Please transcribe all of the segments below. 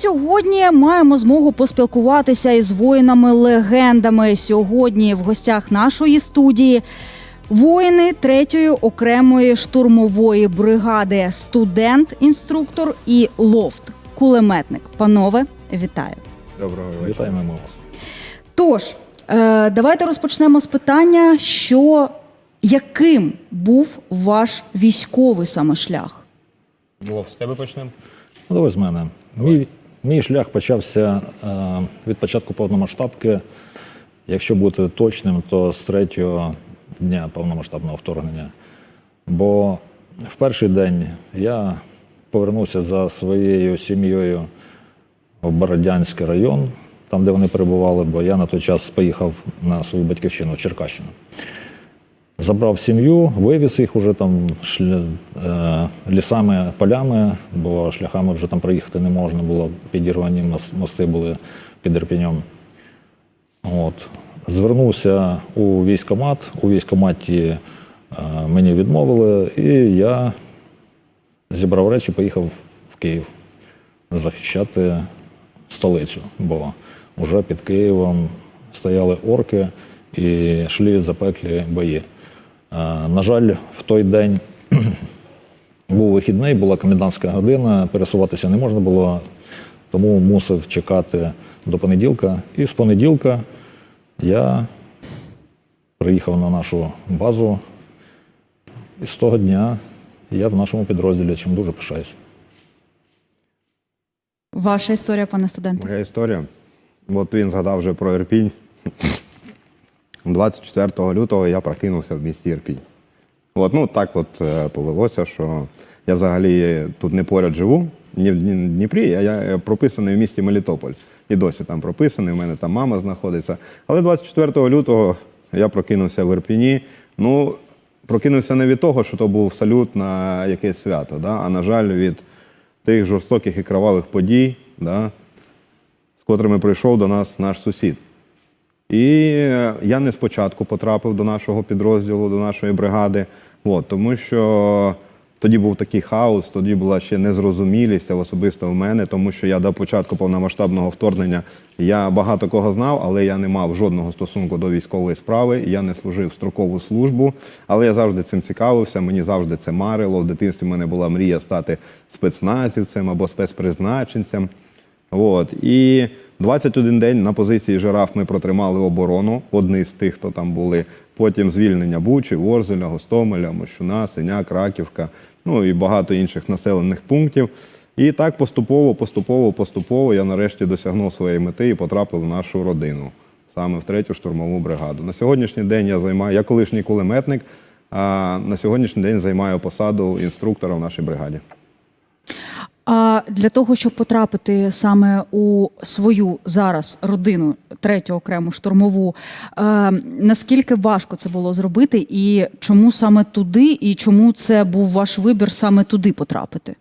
сьогодні маємо змогу поспілкуватися із воїнами-легендами. Сьогодні в гостях нашої студії воїни 3-ї окремої штурмової бригади, студент, інструктор і лофт, кулеметник. Панове, вітаю! Доброго вечора. Вітаємо вас. Тож, е, давайте розпочнемо з питання, що яким був ваш військовий саме шлях? Вов, з тебе почнемо. Ну, давай з мене. Мій, мій шлях почався е, від початку повномасштабки. Якщо бути точним, то з третього дня повномасштабного вторгнення. Бо в перший день я повернувся за своєю сім'єю в Бородянський район, там, де вони перебували, бо я на той час поїхав на свою батьківщину в Черкащину. Забрав сім'ю, вивіз їх уже там шля... е, лісами, полями, бо шляхами вже там проїхати не можна було, підірвані мости були під Ірпінем. От. Звернувся у військкомат. У військкоматі е, мені відмовили, і я зібрав речі, поїхав в Київ захищати столицю, бо вже під Києвом стояли орки і йшли запеклі бої. На жаль, в той день був вихідний, була комендантська година, пересуватися не можна було, тому мусив чекати до понеділка. І з понеділка я приїхав на нашу базу. І з того дня я в нашому підрозділі, чим дуже пишаюсь. Ваша історія, пане студенте? Моя історія. От він згадав вже про Ірпінь. 24 лютого я прокинувся в місті Ірпінь. От, ну так от е, повелося, що я взагалі тут не поряд живу, ні в Дніпрі, а я прописаний в місті Мелітополь. І досі там прописаний, у мене там мама знаходиться. Але 24 лютого я прокинувся в Ірпіні. Ну, прокинувся не від того, що то був салют на якесь свято, да? а на жаль, від тих жорстоких і кровавих подій, да? з котрими прийшов до нас наш сусід. І е, я не спочатку потрапив до нашого підрозділу, до нашої бригади, от, тому що тоді був такий хаос, тоді була ще незрозумілість особисто в мене, тому що я до початку повномасштабного вторгнення я багато кого знав, але я не мав жодного стосунку до військової справи. Я не служив строкову службу, але я завжди цим цікавився. Мені завжди це марило. В дитинстві в мене була мрія стати спецназівцем або спецпризначенцем. От. І 21 день на позиції жираф ми протримали оборону, одні з тих, хто там були. Потім звільнення Бучі, Ворзеля, Гостомеля, Мощуна, Синяк, Раківка, ну і багато інших населених пунктів. І так поступово, поступово, поступово я нарешті досягнув своєї мети і потрапив в нашу родину, саме в третю штурмову бригаду. На сьогоднішній день я займаю, я колишній кулеметник, а на сьогоднішній день займаю посаду інструктора в нашій бригаді. А для того, щоб потрапити саме у свою зараз родину, третю окрему штурмову, е, наскільки важко це було зробити, і чому саме туди, і чому це був ваш вибір саме туди потрапити?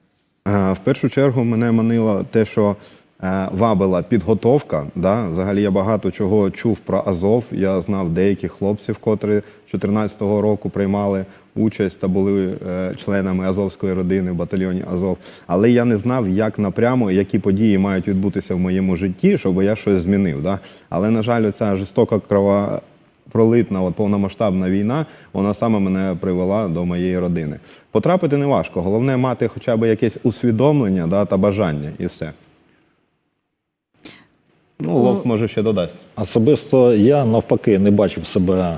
Е, В першу чергу мене манило те, що е, вабила підготовка. Да? Взагалі я багато чого чув про Азов. Я знав деяких хлопців, котрі 2014 року приймали участь та були е, членами Азовської родини в батальйоні Азов. Але я не знав, як напрямо, які події мають відбутися в моєму житті, щоб я щось змінив. Да? Але, на жаль, ця жорстока крова пролитна от, повномасштабна війна, вона саме мене привела до моєї родини. Потрапити не важко, головне мати хоча б якесь усвідомлення да, та бажання, і все. Ну, Вовк може ще додасть. Особисто я навпаки не бачив себе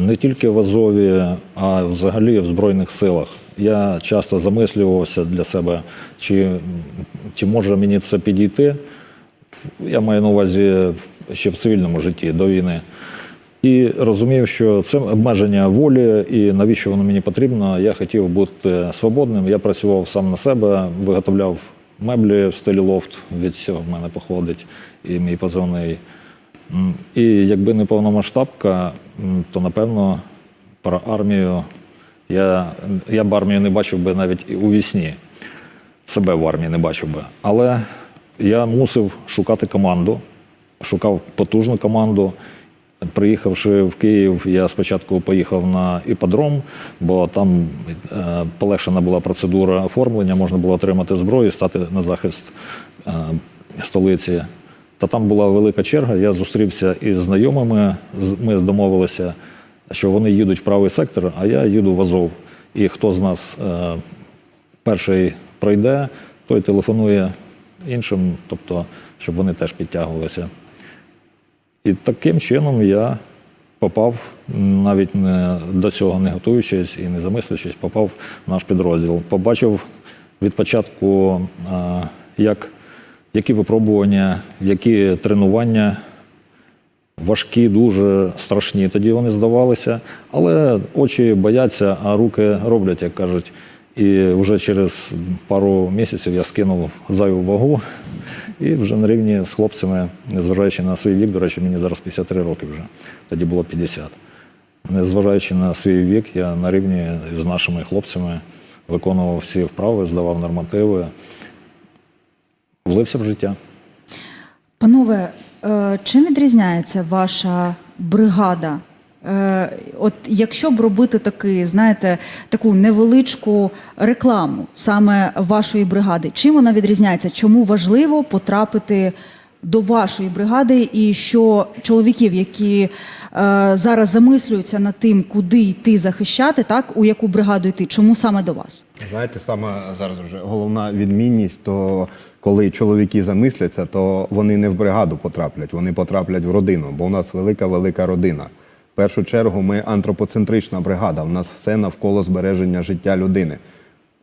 не тільки в Азові, а взагалі в Збройних силах. Я часто замислювався для себе, чи, чи може мені це підійти. Я маю на увазі ще в цивільному житті до війни. І розумів, що це обмеження волі, і навіщо воно мені потрібно. Я хотів бути свободним. Я працював сам на себе, виготовляв меблі в стилі лофт. Від цього в мене походить і мій позивний. І якби не повномасштабка, то напевно про армію я, я б армію не бачив би навіть у вісні. Себе в армії не бачив би. Але я мусив шукати команду, шукав потужну команду. Приїхавши в Київ, я спочатку поїхав на іподром, бо там е, полегшена була процедура оформлення, можна було отримати зброю, стати на захист е, столиці. Та там була велика черга. Я зустрівся із знайомими. Ми домовилися, що вони їдуть в правий сектор, а я їду в Азов. І хто з нас е, перший пройде, той телефонує іншим, тобто, щоб вони теж підтягувалися. І таким чином я попав, навіть не до цього не готуючись і не замислюючись, попав в наш підрозділ. Побачив від початку, а, як, які випробування, які тренування важкі, дуже страшні. Тоді вони здавалися, але очі бояться, а руки роблять, як кажуть. І вже через пару місяців я скинув зайву вагу і вже на рівні з хлопцями, незважаючи на свій вік, до речі, мені зараз 53 роки вже, тоді було 50. Незважаючи на свій вік, я на рівні з нашими хлопцями виконував всі вправи, здавав нормативи, влився в життя. Панове, е, чим відрізняється ваша бригада? Е, От якщо б робити такий, знаєте, таку невеличку рекламу саме вашої бригади, чим вона відрізняється? Чому важливо потрапити до вашої бригади, і що чоловіків, які е, зараз замислюються над тим, куди йти захищати, так у яку бригаду йти, чому саме до вас? Знаєте, саме зараз вже головна відмінність, то коли чоловіки замисляться, то вони не в бригаду потраплять, вони потраплять в родину, бо у нас велика велика родина. В першу чергу ми антропоцентрична бригада. У нас все навколо збереження життя людини.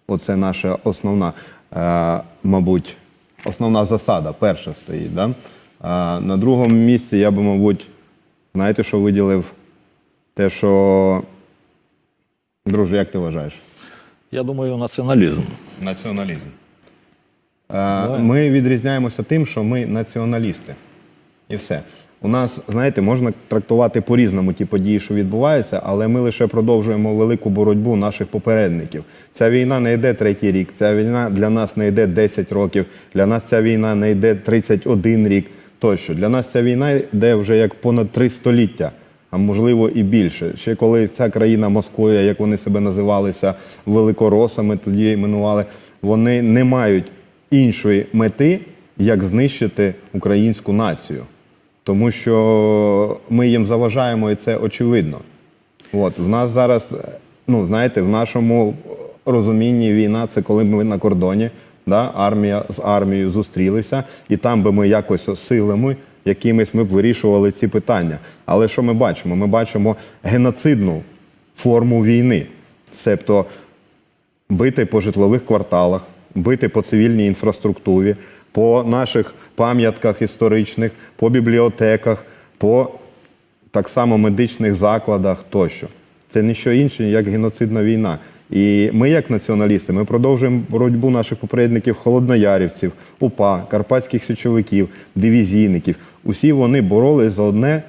Оце наша основна, е, мабуть, основна засада, перша стоїть. Да? А на другому місці я би, мабуть, знаєте, що виділив? Те, що, друже, як ти вважаєш? Я думаю, націоналізм. Націоналізм. Ми відрізняємося тим, що ми націоналісти. І все. У нас, знаєте, можна трактувати по-різному ті події, що відбуваються, але ми лише продовжуємо велику боротьбу наших попередників. Ця війна не йде третій рік, ця війна для нас не йде 10 років, для нас ця війна не йде 31 рік тощо. Для нас ця війна йде вже як понад три століття, а можливо і більше. Ще коли ця країна Московія, як вони себе називалися, великоросами тоді іменували, вони не мають іншої мети, як знищити українську націю. Тому що ми їм заважаємо, і це очевидно. От, в нас зараз, ну знаєте, в нашому розумінні війна це коли ми на кордоні, да, армія з армією зустрілися, і там би ми якось силами, якимись ми б вирішували ці питання. Але що ми бачимо? Ми бачимо геноцидну форму війни. Себто бити по житлових кварталах, бити по цивільній інфраструктурі, по наших пам'ятках історичних, по бібліотеках, по так само медичних закладах тощо. Це не що інше, як геноцидна війна. І ми, як націоналісти, ми продовжуємо боротьбу наших попередників холодноярівців, УПА, карпатських січовиків, дивізійників. Усі вони боролись за одне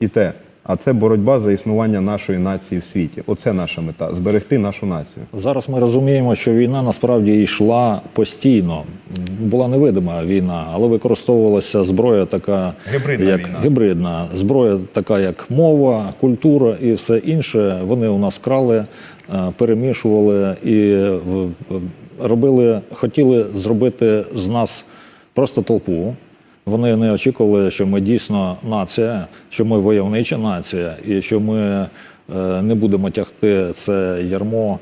і те. А це боротьба за існування нашої нації в світі. Оце наша мета зберегти нашу націю. Зараз ми розуміємо, що війна насправді йшла постійно. Була невидима війна, але використовувалася зброя така, Гібридна як війна. гібридна зброя, така як мова, культура і все інше. Вони у нас крали, е, перемішували і в- робили, хотіли зробити з нас просто толпу. Вони не очікували, що ми дійсно нація, що ми войовнича нація, і що ми е, не будемо тягти це ярмо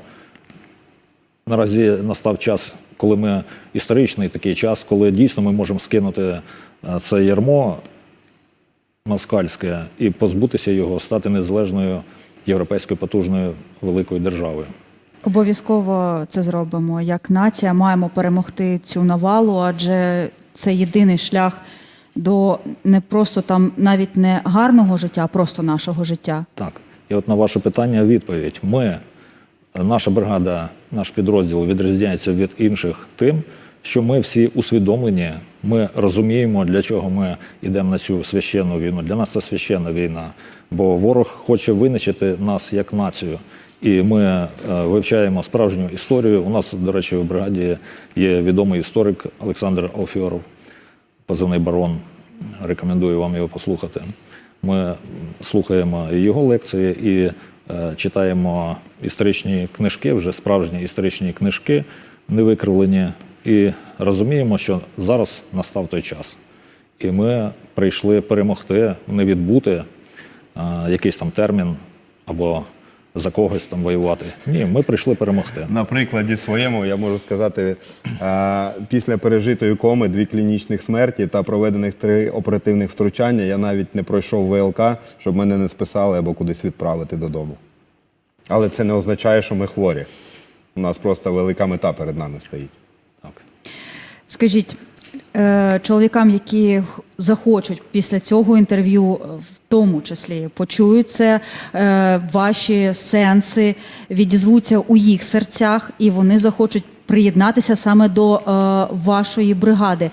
Наразі настав час, коли ми історичний такий час, коли дійсно ми можемо скинути е, це ярмо москальське і позбутися його, стати незалежною європейською потужною великою державою. Обов'язково це зробимо. Як нація маємо перемогти цю навалу, адже це єдиний шлях до не просто там навіть не гарного життя, а просто нашого життя. Так, і от на ваше питання відповідь. Ми, наша бригада, наш підрозділ відрізняється від інших тим, що ми всі усвідомлені, ми розуміємо, для чого ми йдемо на цю священну війну. Для нас це священна війна, бо ворог хоче винищити нас як націю. І ми е, вивчаємо справжню історію. У нас, до речі, в бригаді є відомий історик Олександр Алфьоров позивний барон. Рекомендую вам його послухати. Ми слухаємо його лекції і е, читаємо історичні книжки, вже справжні історичні книжки, не викривлені, і розуміємо, що зараз настав той час. І ми прийшли перемогти, не відбути а, якийсь там термін або за когось там воювати. Ні, ми прийшли перемогти. На прикладі своєму я можу сказати, е, після пережитої коми дві клінічних смерті та проведених три оперативних втручання я навіть не пройшов ВЛК, щоб мене не списали або кудись відправити додому. Але це не означає, що ми хворі. У нас просто велика мета перед нами стоїть. Так. Скажіть чоловікам, які захочуть після цього інтерв'ю, е, в тому числі почують це, е, ваші сенси відізвуться у їх серцях, і вони захочуть приєднатися саме до е, вашої бригади.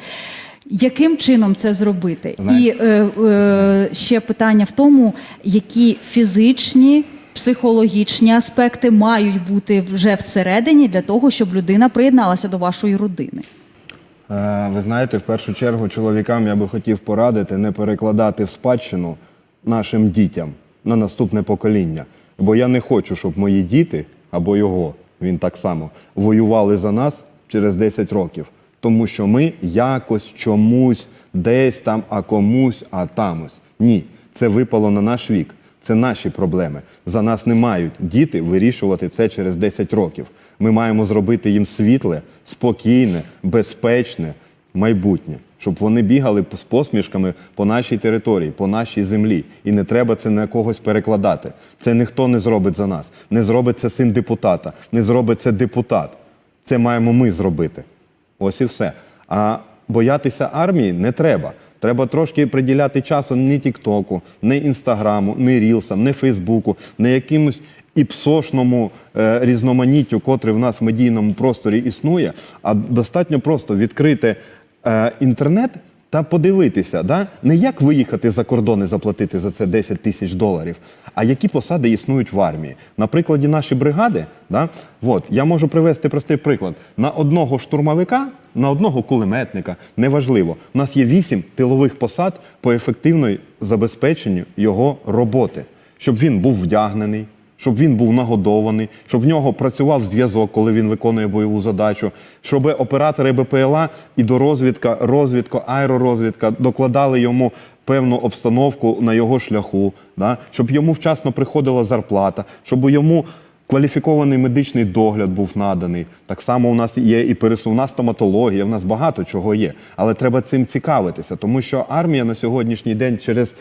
Яким чином це зробити? Знаєш- І е, е, ще питання в тому, які фізичні. Психологічні аспекти мають бути вже всередині для того, щоб людина приєдналася до вашої родини. Е, Ви знаєте, в першу чергу чоловікам я би хотів порадити не перекладати в спадщину нашим дітям на наступне покоління. Бо я не хочу, щоб мої діти або його, він так само, воювали за нас через 10 років. Тому що ми якось чомусь, десь там, а комусь, а тамось. Ні, це випало на наш вік. Це наші проблеми. За нас не мають діти вирішувати це через 10 років. Ми маємо зробити їм світле, спокійне, безпечне майбутнє, щоб вони бігали з посмішками по нашій території, по нашій землі. І не треба це на когось перекладати. Це ніхто не зробить за нас. Не зробить це син депутата, не зробить це депутат. Це маємо ми зробити. Ось і все. А боятися армії не треба. Треба трошки приділяти часу не Тіктоку, не Інстаграму, не Рілсам, не Фейсбуку, не якимось іпсошному е, різноманіттю, котре в нас в медійному просторі існує, а достатньо просто відкрити е, інтернет та подивитися, да? не як виїхати за кордон і заплатити за це 10 тисяч доларів, а які посади існують в армії. На прикладі нашої бригади, да? от, я можу привести простий приклад. На одного штурмовика, на одного кулеметника, неважливо, у нас є 8 тилових посад по ефективної забезпеченню його роботи, щоб він був вдягнений, щоб він був нагодований, щоб в нього працював зв'язок, коли він виконує бойову задачу, щоб оператори БПЛА і до розвідка, розвідка, аеророзвідка докладали йому певну обстановку на його шляху, да? щоб йому вчасно приходила зарплата, щоб йому кваліфікований медичний догляд був наданий. Так само у нас є і пересувна стоматологія, в нас багато чого є. Але треба цим цікавитися, тому що армія на сьогоднішній день через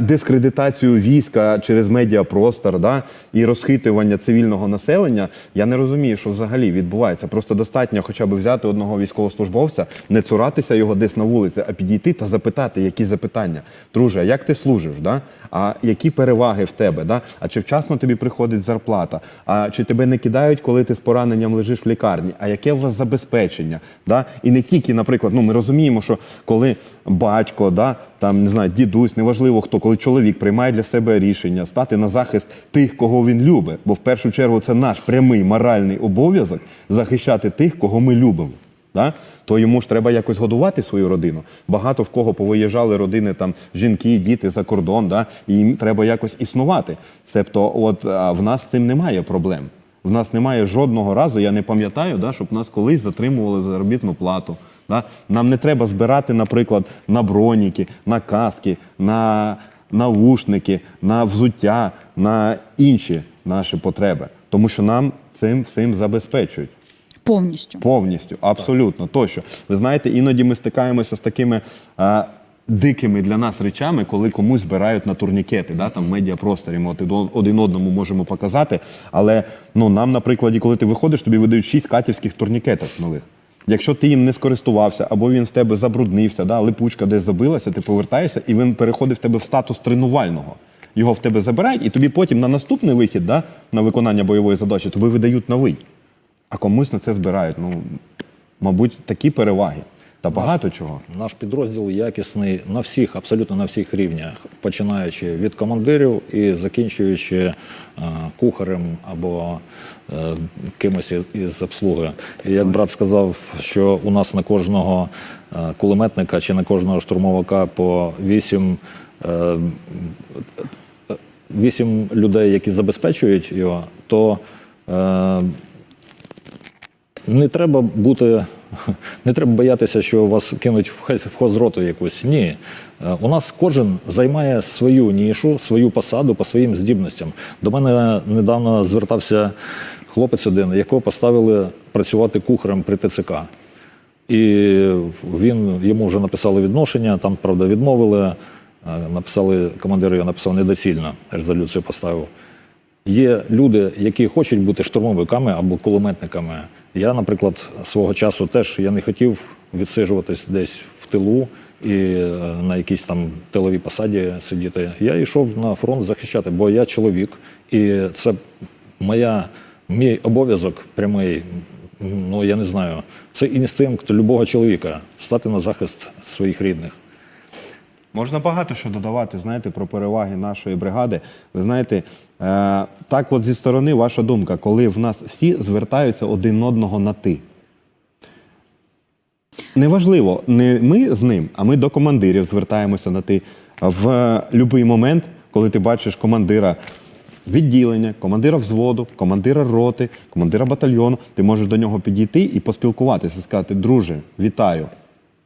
дискредитацію війська, через медіапростор да, і розхитування цивільного населення, я не розумію, що взагалі відбувається. Просто достатньо хоча б взяти одного військовослужбовця, не цуратися його десь на вулиці, а підійти та запитати, які запитання. Друже, як ти служиш? Да? А які переваги в тебе? Да? А чи вчасно тобі приходить зарплата? А чи тебе не кидають, коли ти з пораненням лежиш в лікарні? А яке у вас забезпечення? Да? І не тільки, наприклад, ну ми розуміємо, що коли батько, да, там не знаю, дідусь, неважливо хто, коли чоловік приймає для себе рішення стати на захист тих, кого він любить, бо в першу чергу це наш прямий моральний обов'язок захищати тих, кого ми любимо. Да? То йому ж треба якось годувати свою родину. Багато в кого повиїжджали родини, там жінки, діти за кордон, да? і їм треба якось існувати. Тобто, от а в нас з цим немає проблем. В нас немає жодного разу, я не пам'ятаю, да, щоб нас колись затримували заробітну плату. Да? Нам не треба збирати, наприклад, на броніки, на каски, на наушники, на взуття, на інші наші потреби. Тому що нам цим всім забезпечують. Повністю. Повністю, абсолютно. Тощо. Ви знаєте, іноді ми стикаємося з такими а, дикими для нас речами, коли комусь збирають на турнікети, да, там в медіапросторі ми от один одному можемо показати. Але ну, нам, на прикладі, коли ти виходиш, тобі видають шість катівських турнікетів нових. Якщо ти їм не скористувався, або він в тебе забруднився, да, липучка десь забилася, ти повертаєшся, і він переходить в тебе в статус тренувального. Його в тебе забирають, і тобі потім на наступний вихід да, на виконання бойової задачі тобі видають новий. А комусь на це збирають. Ну, мабуть, такі переваги. Та багато чого. Наш підрозділ якісний на всіх, абсолютно на всіх рівнях, починаючи від командирів і закінчуючи е, кухарем або кимось із обслуги. І як брат сказав, що у нас на кожного е, кулеметника чи на кожного штурмовика по вісім е, вісім людей, які забезпечують його, то е, не треба бути, не треба боятися, що вас кинуть в хозроту якусь. Ні. Е, У нас кожен займає свою нішу, свою посаду по своїм здібностям. До мене недавно звертався хлопець один, якого поставили працювати кухарем при ТЦК. І він йому вже написали відношення, там, правда, відмовили. Е, Написали, командир його написав недоцільно, резолюцію поставив. Є люди, які хочуть бути штурмовиками або кулеметниками. Я, наприклад, свого часу теж я не хотів відсиджуватись десь в тилу і е, на якійсь там тиловій посаді сидіти. Я йшов на фронт захищати, бо я чоловік, і це моя, мій обов'язок прямий. Ну я не знаю, це інстинкт любого чоловіка стати на захист своїх рідних. Можна багато що додавати, знаєте, про переваги нашої бригади. Ви знаєте, е, так от зі сторони ваша думка, коли в нас всі звертаються один одного на ти. Неважливо, не ми з ним, а ми до командирів звертаємося на ти. В будь-який момент, коли ти бачиш командира відділення, командира взводу, командира роти, командира батальйону, ти можеш до нього підійти і поспілкуватися, сказати, друже, вітаю.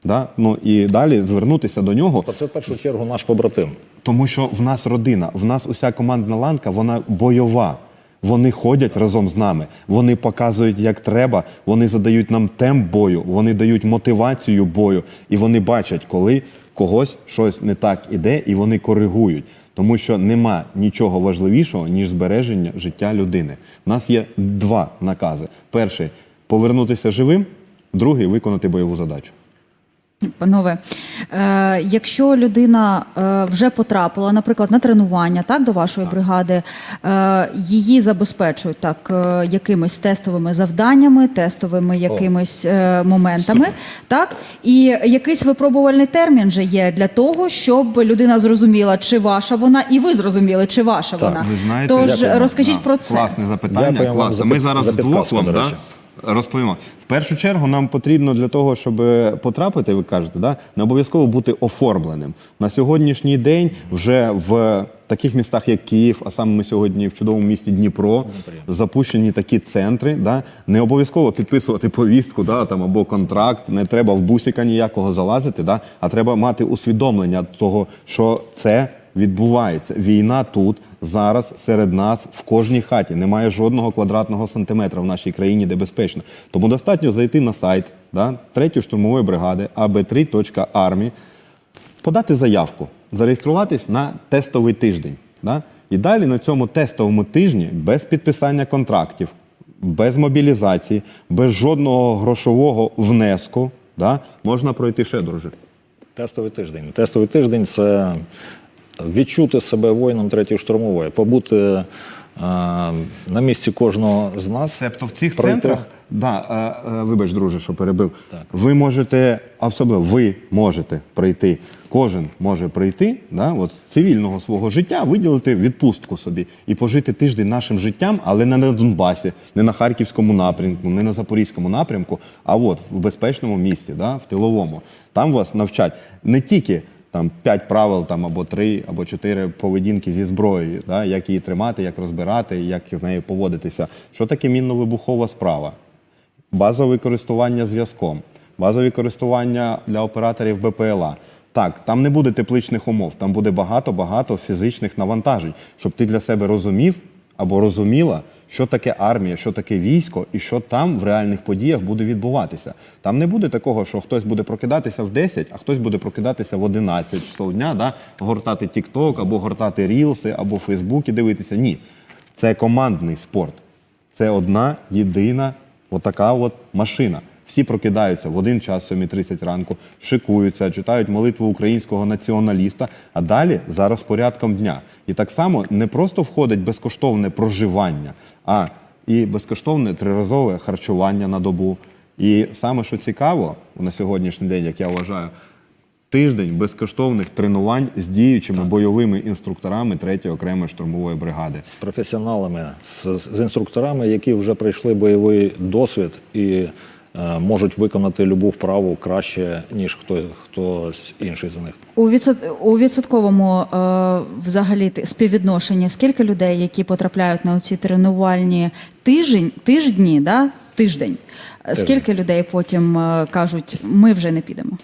Да? Ну, і далі звернутися до нього. Та це в першу чергу наш побратим. Тому що в нас родина, в нас уся командна ланка, вона бойова. Вони ходять разом з нами, вони показують, як треба, вони задають нам темп бою, вони дають мотивацію бою, і вони бачать, коли когось щось не так іде, і вони коригують. Тому що нема нічого важливішого, ніж збереження життя людини. У нас є два накази: перший повернутися живим, другий виконати бойову задачу. Панове, е, якщо людина е, вже потрапила, наприклад, на тренування так, до вашої бригади, е, її забезпечують так е, якимись тестовими завданнями, тестовими якимись е, моментами, так, і якийсь випробувальний термін же є для того, щоб людина зрозуміла, чи ваша вона, і ви зрозуміли, чи ваша Так, вона. Ви знаєте, Тож Дякую. розкажіть про це. Класне запитання. Класне. Ми зараз за вдвох вам да. Розповімо. В першу чергу нам потрібно для того, щоб потрапити, ви кажете, да, не обов'язково бути оформленим. На сьогоднішній день вже в таких містах, як Київ, а саме ми сьогодні в чудовому місті Дніпро, запущені такі центри. Да, не обов'язково підписувати повістку да, там, або контракт, не треба в бусика ніякого залазити, да, а треба мати усвідомлення того, що це відбувається. Війна тут, зараз, серед нас, в кожній хаті. Немає жодного квадратного сантиметра в нашій країні, де безпечно. Тому достатньо зайти на сайт да, 3-ї штурмової бригади ab3.army, подати заявку, зареєструватись на тестовий тиждень. Да? І далі на цьому тестовому тижні без підписання контрактів, без мобілізації, без жодного грошового внеску да, можна пройти ще друже. Тестовий тиждень. Тестовий тиждень це відчути себе воїном третьої штурмової, побути е, на місці кожного з нас. Себто в цих пройти- центрах, да, е, е, вибач, друже, що перебив. Так. Ви можете, особливо ви можете прийти, кожен може прийти, да, от з цивільного свого життя, виділити відпустку собі і пожити тиждень нашим життям, але не на Донбасі, не на Харківському напрямку, не на Запорізькому напрямку, а от в безпечному місті, да, в тиловому. Там вас навчать не тільки там п'ять правил там або три, або чотири поведінки зі зброєю, да, як її тримати, як розбирати, як з нею поводитися. Що таке мінно-вибухова справа? Базове користування зв'язком, базові користування для операторів БПЛА. Так, там не буде тепличних умов, там буде багато-багато фізичних навантажень, щоб ти для себе розумів або розуміла, що таке армія, що таке військо і що там в реальних подіях буде відбуватися. Там не буде такого, що хтось буде прокидатися в 10, а хтось буде прокидатися в 11 часов дня, да? гортати TikTok, або гортати рілси, або в Фейсбуці дивитися. Ні. Це командний спорт. Це одна єдина отака от машина. Всі прокидаються в один час, 7.30 ранку, шикуються, читають молитву українського націоналіста, а далі за розпорядком дня. І так само не просто входить безкоштовне проживання, а і безкоштовне триразове харчування на добу. І саме що цікаво на сьогоднішній день, як я вважаю, тиждень безкоштовних тренувань з діючими бойовими інструкторами 3-ї окремої штурмової бригади. з професіоналами, з, з інструкторами, які вже пройшли бойовий досвід і можуть виконати любу вправу краще, ніж хто, хтось інший за них. У, відсот... у відсотковому е, взагалі співвідношенні скільки людей, які потрапляють на ці тренувальні тиждень, тиждні, да? тиждень, е, скільки людей потім е, кажуть, ми вже не підемо?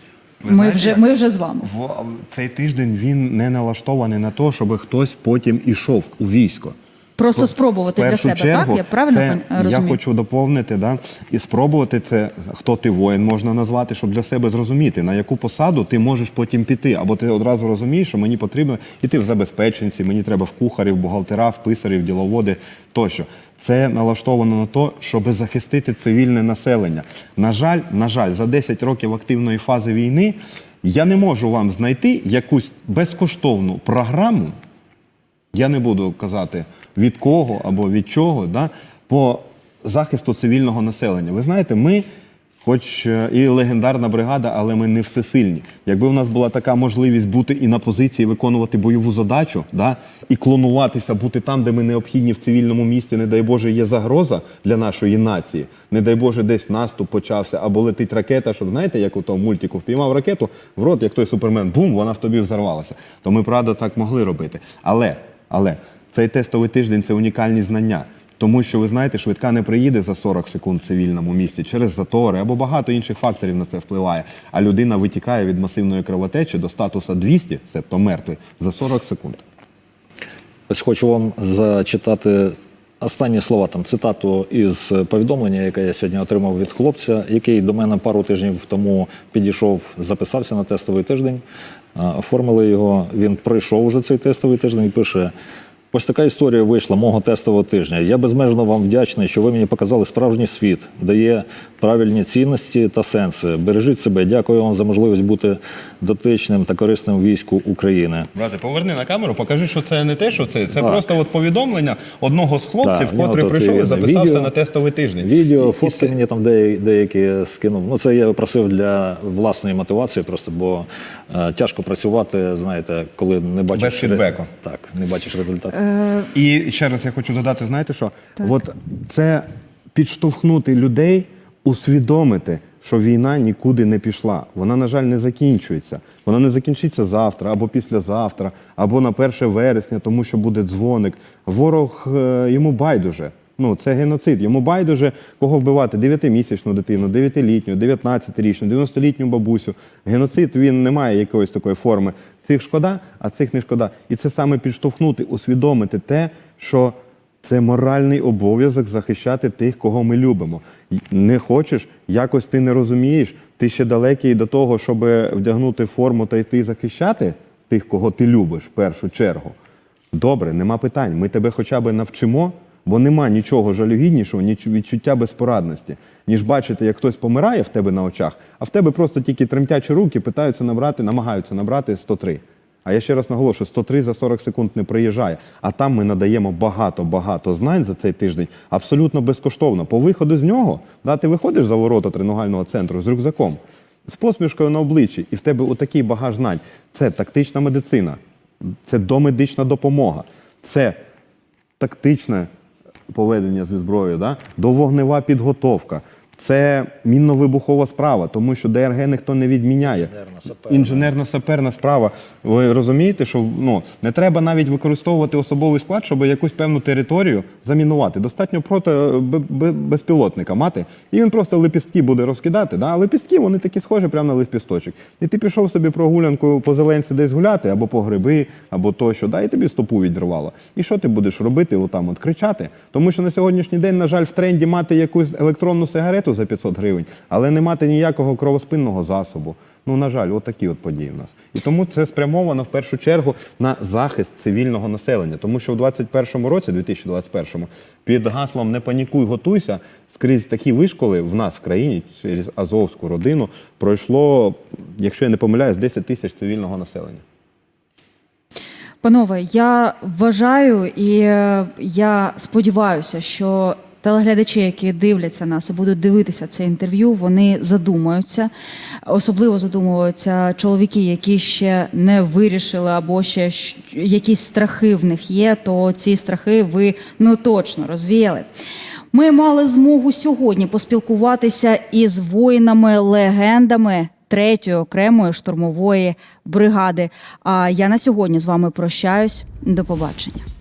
Ви Ми знаєте, вже, ми вже з вами. В цей тиждень він не налаштований на те, щоб хтось потім ішов у військо. Просто спробувати В для себе, чергу, так? Я правильно це, розумію? Я хочу доповнити, да, і спробувати це, хто ти воїн можна назвати, щоб для себе зрозуміти, на яку посаду ти можеш потім піти. Або ти одразу розумієш, що мені потрібно йти в забезпеченці, мені треба в кухарів, бухгалтера, в писарів, діловоди тощо. Це налаштовано на те, щоб захистити цивільне населення. На жаль, на жаль, за 10 років активної фази війни я не можу вам знайти якусь безкоштовну програму, я не буду казати від кого або від чого, да, по захисту цивільного населення. Ви знаєте, ми, хоч е, і легендарна бригада, але ми не всесильні. Якби у нас була така можливість бути і на позиції, виконувати бойову задачу, да, і клонуватися, бути там, де ми необхідні в цивільному місті, не дай Боже, є загроза для нашої нації, не дай Боже, десь наступ почався, або летить ракета, щоб знаєте, як у тому мультику впіймав ракету в рот, як той супермен, бум, вона в тобі взорвалася. То ми, правда, так могли робити. Але, але цей тестовий тиждень це унікальні знання. Тому що ви знаєте, швидка не приїде за 40 секунд в цивільному місті через затори або багато інших факторів на це впливає. А людина витікає від масивної кровотечі до статуса 200, тобто мертвий, за 40 секунд. Ось хочу вам зачитати останні слова, там цитату із повідомлення, яке я сьогодні отримав від хлопця, який до мене пару тижнів тому підійшов, записався на тестовий тиждень. Оформили його. Він пройшов вже цей тестовий тиждень і пише. Ось така історія вийшла мого тестового тижня. Я безмежно вам вдячний, що ви мені показали справжній світ, дає правильні цінності та сенси. Бережіть себе. Дякую вам за можливість бути дотичним та корисним війську України. Брате, поверни на камеру, покажи, що це не те, що це. Це Так. просто от повідомлення одного з хлопців, Так, котрий прийшов і записався відео, на тестовий тиждень. Відео, фотки мені там деякі, деякі скинув. Ну це я просив для власної мотивації, просто бо е, тяжко працювати, знаєте, коли не бачиш Без фідбеку. Так, не бачиш результату. Е, І ще раз я хочу додати, знаєте що? От це підштовхнути людей, усвідомити, що війна нікуди не пішла. Вона, на жаль, не закінчується. Вона не закінчиться завтра або післязавтра, або на 1 вересня, тому що буде дзвоник. Ворог е, йому байдуже. Ну, це геноцид. Йому байдуже кого вбивати: 9-місячну дитину, 9-літню, 19-річну, 90-літню бабусю. Геноцид він не має якоїсь такої форми. Цих шкода, а цих не шкода. І це саме підштовхнути, усвідомити те, що це моральний обов'язок захищати тих, кого ми любимо. Не хочеш, якось ти не розумієш, ти ще далекий до того, щоб вдягнути форму та йти захищати тих, кого ти любиш в першу чергу. Добре, нема питань. Ми тебе хоча б навчимо, бо нема нічого жалюгіднішого, ніч відчуття безпорадності, ніж бачити, як хтось помирає в тебе на очах, а в тебе просто тільки тремтячі руки питаються набрати, намагаються набрати 103. А я ще раз наголошую, 103 за 40 секунд не приїжджає. А там ми надаємо багато-багато знань за цей тиждень абсолютно безкоштовно. По виходу з нього, да, ти виходиш за ворота тренувального центру з рюкзаком, з посмішкою на обличчі, і в тебе отакий багаж знань. Це тактична медицина, це домедична допомога, це тактичне поведення зі зброєю, да? довогнева підготовка. Це мінно-вибухова справа, тому що ДРГ ніхто не відміняє. Інженерна саперна справа. Ви розумієте, що ну, не треба навіть використовувати особовий склад, щоб якусь певну територію замінувати. Достатньо проти е, безпілотника мати, і він просто лепістки буде розкидати. Да? А лепістки вони такі схожі прямо на лепісточок. І ти пішов собі прогулянку по зеленці десь гуляти, або по гриби, або тощо, да? і тобі стопу відривало. І що ти будеш робити? Отам от кричати? Тому що на сьогоднішній день, на жаль, в тренді мати якусь електронну сигарету за 500 гривень, але не мати ніякого кровоспинного засобу. Ну, на жаль, от такі от події в нас. І тому це спрямовано в першу чергу на захист цивільного населення. Тому що в 2021 році, 2021, під гаслом Не панікуй, готуйся скрізь такі вишколи в нас в країні через Азовську родину пройшло, якщо я не помиляюсь, 10 тисяч цивільного населення. Панове, я вважаю і е, я сподіваюся, що телеглядачі, які дивляться нас і будуть дивитися це інтерв'ю, вони задумаються. Особливо задумуються чоловіки, які ще не вирішили, або ще якісь страхи в них є, то ці страхи ви ну точно розвіяли. Ми мали змогу сьогодні поспілкуватися із воїнами-легендами третьої окремої штурмової бригади. А я на сьогодні з вами прощаюсь. До побачення.